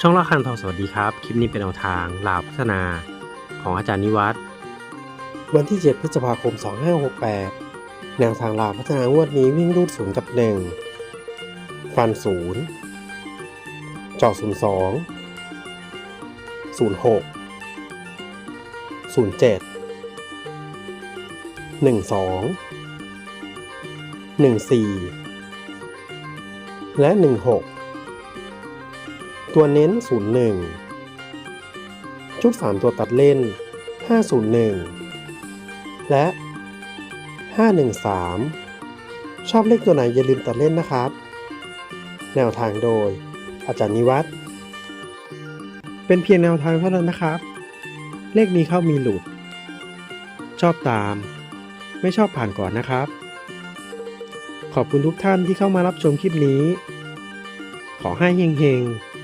ช่องละคันทองสวัสดีครับ คลิปนี้เป็นแนวทางลาวพัฒนาของอาจารย์นิวัฒน์วันที่ 7 พฤษภาคม 2568 แนวทางลาวพัฒนางวดนี้วิ่งรูดศูนย์กับ1ฟันศูนย์จอศูนย์สองศูนย์หกศูนย์เจ็ดหนึ่งสองหนึ่งสี่และหนึ่งหก ตัวเน้นศูนย์หนึ่งชุดสามตัวตัดเล่นห้าศูนย์หนึ่งและ 513 ชอบเลขตัวไหนอย่าลืมตัดเล่นนะครับ แนวทางโดย อาจารย์นิวัฒน์เป็นเพียงแนวทางเท่านั้นนะครับ เลขมีเข้ามีหลุด ชอบตาม ไม่ชอบผ่านก่อนนะครับ ขอบคุณทุกท่านที่เข้ามารับชมคลิปนี้ ขอให้เฮงๆ